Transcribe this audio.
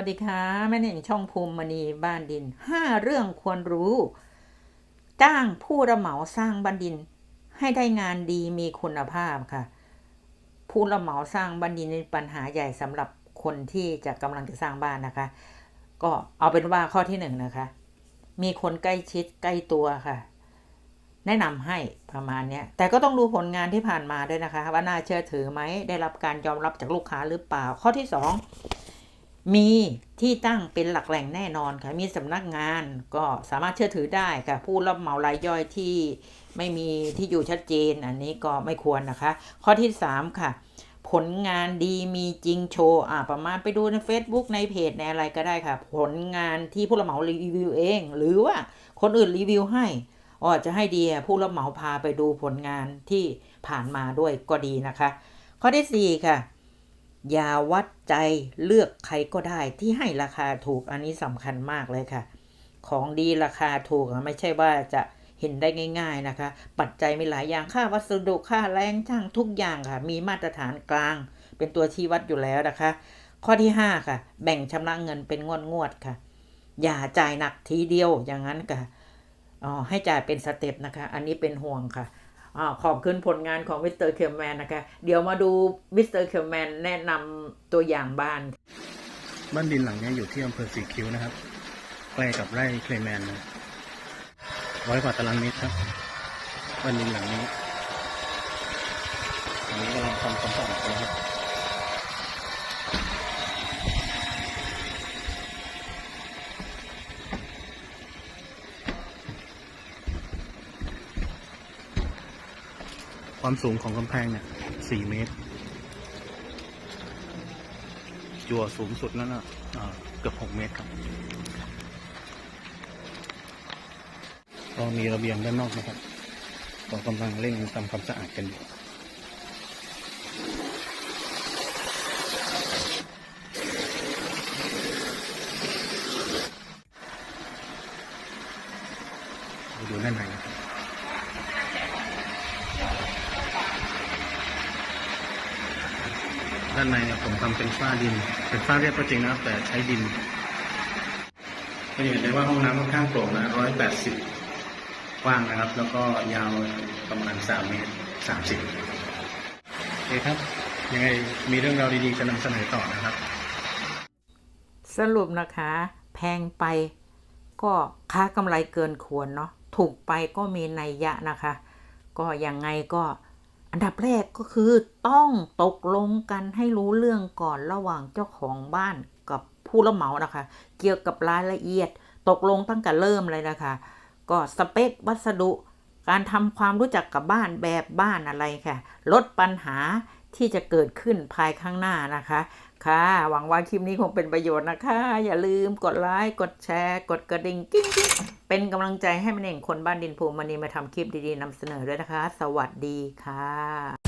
วัสดีค่ะแม่เน่งช่องภูมิมณีบ้านดินห้าเรื่องควรรู้ จ้างผู้รับเหมาสร้างบ้านดิน ให้ได้งานดีมีคุณภาพค่ะ ผู้รับเหมาสร้างบ้านดินเป็นปัญหาใหญ่สำหรับคนที่จะกำลังจะสร้างบ้านนะคะ ก็เอาเป็นว่าข้อที่หนึ่งนะคะ มีคนใกล้ชิดใกล้ตัวค่ะ แนะนำให้ประมาณนี้แต่ก็ต้องดูผลงานที่ผ่านมาด้วยนะคะ ว่าน่าเชื่อถือไหมได้รับการยอมรับจากลูกค้าหรือเปล่า ข้อที่สอง มีที่ตั้งเป็นหลักแหล่งแน่นอนค่ะ มีสำนักงานก็สามารถเชื่อถือได้ค่ะ ผู้รับเหมารายย่อยที่ไม่มีที่อยู่ชัดเจน อันนี้ก็ไม่ควรนะคะ ข้อที่ 3 ค่ะ ผลงานดีมีจริงโชว์อ่าประมาณไปดูใน Facebook ในเพจในอะไรก็ได้ค่ะ ผลงานที่ผู้รับเหมารีวิวเอง หรือว่าคนอื่นรีวิวให้อ๋อจะให้ดีผู้รับเหมาพาไปดูผลงานที่ผ่านมาด้วยก็ดีนะคะ ข้อที่ 4 ค่ะ อย่าวัดใจเลือกใครก็ได้ที่ให้ราคาถูกอันนี้สำคัญมากเลยค่ะ ของดีราคาถูกอะไม่ใช่ว่าจะเห็นได้ง่าย ๆนะคะ ปัจจัยมีหลายอย่างค่าวัสดุค่าแรงช่างทุกอย่างค่ะ มีมาตรฐานกลาง เป็นตัวชี้วัดอยู่แล้วนะคะ ข้อที่ 5 ค่ะ แบ่งชำระเงินเป็นงวดงวดๆค่ะ อย่าจ่ายหนักทีเดียวอย่างนั้นค่ะอ๋อให้จ่ายเป็นสเต็ปนะคะ อันนี้เป็นห่วงค่ะ อขอบคุณผลงานของมิสเตอร์เคลแมนนะคะ เดี๋ยวมาดูมิสเตอร์เคลแมนแนะนำตัวอย่างบ้าน บ้านดินหลังนี้อยู่ที่อำเภอสีคิ้วนะครับ ใกล้กับไร่เคลแมนร้อยกว่าตารางเมตรครับ บ้านดินหลังนี้ อันนี้กำลังทำความสะอาดกันนะครับ ความสูงของกำแพงเนี่ยสี่เมตร จั่วสูงสุดนั่นน่ะเกือบหกเมตรครับก็มีระเบียงด้านนอกนะครับก็กำลังเร่งทำความสะอาดกันอยู่ดูด้านในนะครับ ด้านในเนี่ยผมทำเป็นฝ้าดิน เป็นฝ้าเรียบก็จริงนะแต่ใช้ดินก็เห็นได้ว่าห้องน้ำค่อนข้างโปร่งนะร้อยแปดสิบกว้างนะครับ แล้วก็ยาวประมาณสามเมตรสามสิบโอเคครับ ยังไงมีเรื่องราวดีๆจะนำเสนอต่อนะครับ สรุปนะคะ แพงไปก็ค้ากำไรเกินควรเนาะถูกไปก็มีนัยยะนะคะ ก็ยังไงก็ อันดับแรกก็คือต้องตกลงกันให้รู้เรื่องก่อนระหว่างเจ้าของบ้านกับผู้รับเหมานะคะ เกี่ยวกับรายละเอียด ตกลงตั้งแต่เริ่มเลยนะคะ ก็สเปควัสดุ การทำความรู้จักกับบ้านแบบบ้านอะไรค่ะ ลดปัญหาที่จะเกิดขึ้นภายข้างหน้านะคะ ค่ะ หวังว่าคลิปนี้คงเป็นประโยชน์นะคะ อย่าลืมกดไลค์กดแชร์ กดกระดิ่งกิ๊งกิ๊งเป็นกำลังใจให้มันเองคนบ้านดินภูมิมณีมาทำคลิปดีๆนำเสนอด้วยนะคะ สวัสดีค่ะ